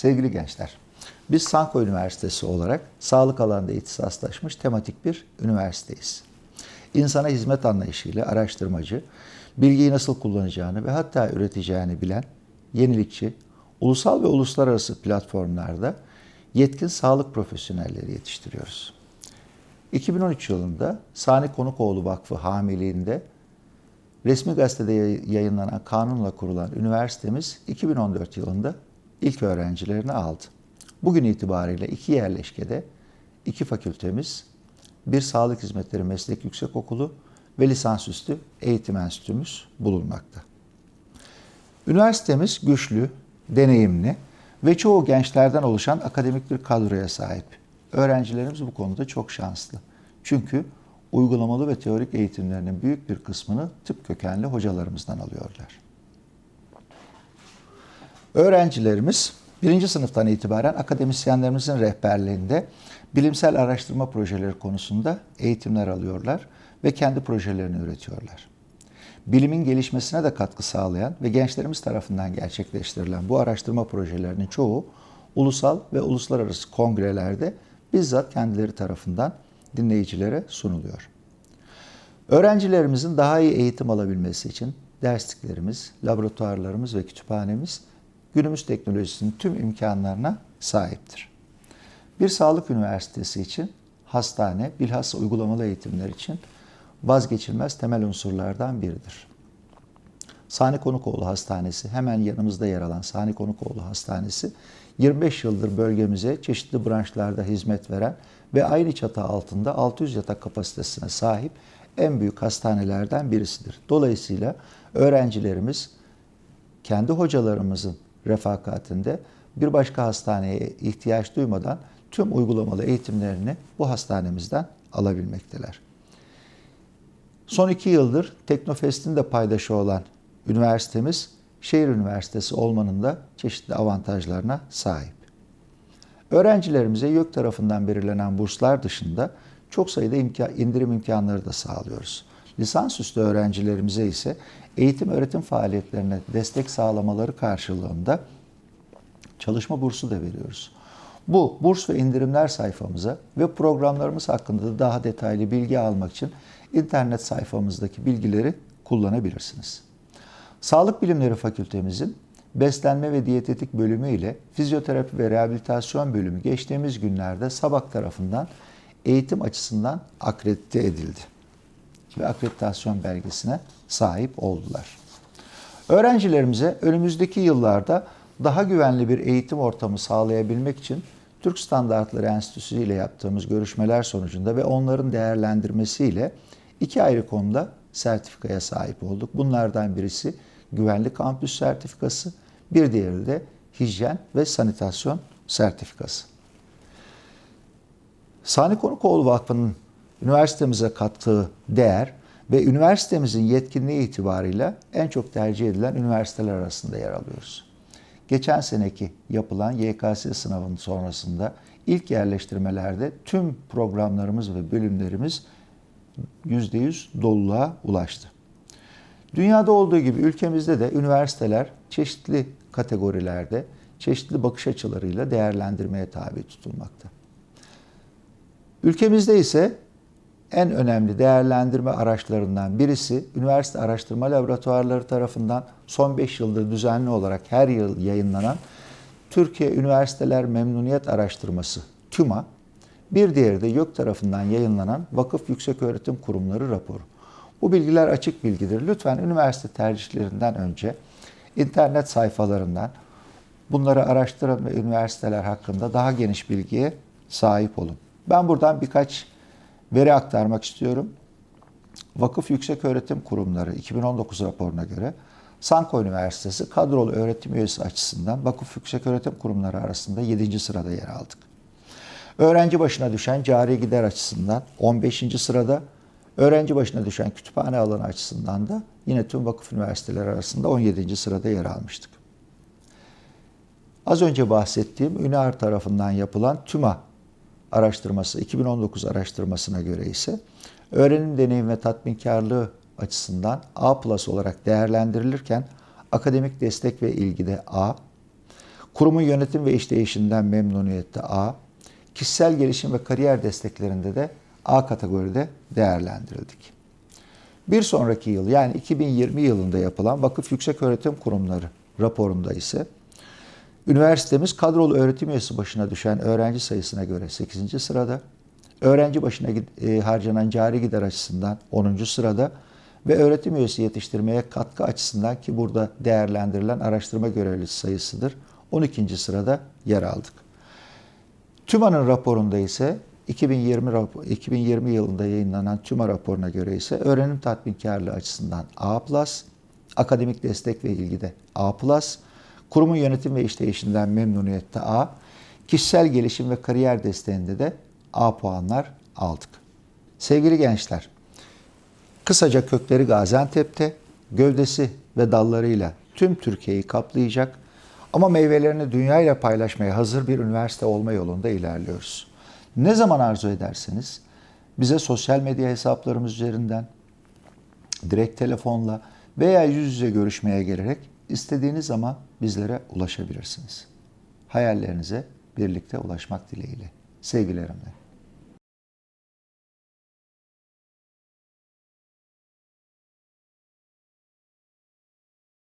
Sevgili gençler, biz Sanko Üniversitesi olarak sağlık alanında ihtisaslaşmış tematik bir üniversiteyiz. İnsana hizmet anlayışıyla araştırmacı, bilgiyi nasıl kullanacağını ve hatta üreteceğini bilen, yenilikçi, ulusal ve uluslararası platformlarda yetkin sağlık profesyonelleri yetiştiriyoruz. 2013 yılında Sani Konukoğlu Vakfı hamiliğinde resmi gazetede yayınlanan kanunla kurulan üniversitemiz 2014 yılında ilk öğrencilerini aldı. Bugün itibariyle iki yerleşkede iki fakültemiz, bir sağlık hizmetleri meslek yüksekokulu ve lisansüstü eğitim enstitümüz bulunmakta. Üniversitemiz güçlü, deneyimli ve çoğu gençlerden oluşan akademik bir kadroya sahip. Öğrencilerimiz bu konuda çok şanslı. Çünkü uygulamalı ve teorik eğitimlerinin büyük bir kısmını tıp kökenli hocalarımızdan alıyorlar. Öğrencilerimiz birinci sınıftan itibaren akademisyenlerimizin rehberliğinde bilimsel araştırma projeleri konusunda eğitimler alıyorlar ve kendi projelerini üretiyorlar. Bilimin gelişmesine de katkı sağlayan ve gençlerimiz tarafından gerçekleştirilen bu araştırma projelerinin çoğu ulusal ve uluslararası kongrelerde bizzat kendileri tarafından dinleyicilere sunuluyor. Öğrencilerimizin daha iyi eğitim alabilmesi için dersliklerimiz, laboratuvarlarımız ve kütüphanemiz günümüz teknolojisinin tüm imkanlarına sahiptir. Bir sağlık üniversitesi için hastane, bilhassa uygulamalı eğitimler için vazgeçilmez temel unsurlardan biridir. Sani Konukoğlu Hastanesi, hemen yanımızda yer alan Sani Konukoğlu Hastanesi, 25 yıldır bölgemize çeşitli branşlarda hizmet veren ve aynı çatı altında 600 yatak kapasitesine sahip en büyük hastanelerden birisidir. Dolayısıyla öğrencilerimiz kendi hocalarımızın refakatinde bir başka hastaneye ihtiyaç duymadan tüm uygulamalı eğitimlerini bu hastanemizden alabilmekteler. Son iki yıldır Teknofest'in de paydaşı olan üniversitemiz şehir üniversitesi olmanın da çeşitli avantajlarına sahip. Öğrencilerimize YÖK tarafından belirlenen burslar dışında çok sayıda imkan, indirim imkanları da sağlıyoruz. Lisansüstü öğrencilerimize ise eğitim öğretim faaliyetlerine destek sağlamaları karşılığında çalışma bursu da veriyoruz. Bu burs ve indirimler sayfamıza ve programlarımız hakkında da daha detaylı bilgi almak için internet sayfamızdaki bilgileri kullanabilirsiniz. Sağlık Bilimleri Fakültemizin beslenme ve diyetetik bölümü ile fizyoterapi ve rehabilitasyon bölümü geçtiğimiz günlerde SABAK tarafından eğitim açısından akredite edildi ve akreditasyon belgesine sahip oldular. Öğrencilerimize önümüzdeki yıllarda daha güvenli bir eğitim ortamı sağlayabilmek için Türk Standartları Enstitüsü ile yaptığımız görüşmeler sonucunda ve onların değerlendirmesiyle iki ayrı konuda sertifikaya sahip olduk. Bunlardan birisi güvenlik kampüs sertifikası, bir diğeri de hijyen ve sanitasyon sertifikası. Sani Konukoğlu Vakfı'nın üniversitemize kattığı değer ve üniversitemizin yetkinliği itibarıyla en çok tercih edilen üniversiteler arasında yer alıyoruz. Geçen seneki yapılan YKS sınavının sonrasında ilk yerleştirmelerde tüm programlarımız ve bölümlerimiz %100 doluluğa ulaştı. Dünyada olduğu gibi ülkemizde de üniversiteler çeşitli kategorilerde, çeşitli bakış açılarıyla değerlendirmeye tabi tutulmakta. Ülkemizde ise en önemli değerlendirme araçlarından birisi üniversite araştırma laboratuvarları tarafından son 5 yıldır düzenli olarak her yıl yayınlanan Türkiye Üniversiteler Memnuniyet Araştırması TÜMA, bir diğeri de YÖK tarafından yayınlanan Vakıf Yükseköğretim Kurumları raporu. Bu bilgiler açık bilgidir. Lütfen üniversite tercihlerinden önce internet sayfalarından bunları araştırın ve üniversiteler hakkında daha geniş bilgiye sahip olun. Ben buradan birkaç veri aktarmak istiyorum. Vakıf Yükseköğretim Kurumları 2019 raporuna göre Sanko Üniversitesi kadrolu öğretim üyesi açısından vakıf yükseköğretim kurumları arasında 7. sırada yer aldık. Öğrenci başına düşen cari gider açısından 15. sırada, öğrenci başına düşen kütüphane alanı açısından da yine tüm vakıf üniversiteleri arasında 17. sırada yer almıştık. Az önce bahsettiğim UNAR tarafından yapılan TÜMA araştırması, 2019 araştırmasına göre ise öğrenim deneyim ve tatminkarlığı açısından A plus olarak değerlendirilirken akademik destek ve ilgide A, Kurumun yönetim ve işleyişinden memnuniyette A. Kişisel gelişim ve kariyer desteklerinde de A kategoride değerlendirildik. Bir sonraki yıl yani 2020 yılında yapılan Vakıf Yükseköğretim Kurumları raporunda ise üniversitemiz kadrolu öğretim üyesi başına düşen öğrenci sayısına göre 8. sırada, öğrenci başına e, harcanan cari gider açısından 10. sırada ve öğretim üyesi yetiştirmeye katkı açısından ki burada değerlendirilen araştırma görevlisi sayısıdır 12. sırada yer aldık. TÜMA'nın raporunda ise 2020, rapor, 2020 yılında yayınlanan TÜMA raporuna göre ise öğrenim tatminkarlığı açısından A+, akademik destek ve ilgide A+, kurumun yönetim ve işleyişinden memnuniyette A, kişisel gelişim ve kariyer desteğinde de A puanlar aldık. Sevgili gençler, kısaca kökleri Gaziantep'te, gövdesi ve dallarıyla tüm Türkiye'yi kaplayacak ama meyvelerini dünyayla paylaşmaya hazır bir üniversite olma yolunda ilerliyoruz. Ne zaman arzu ederseniz bize sosyal medya hesaplarımız üzerinden, direkt telefonla veya yüz yüze görüşmeye gelerek istediğiniz zaman bizlere ulaşabilirsiniz. Hayallerinize birlikte ulaşmak dileğiyle. Sevgilerimle.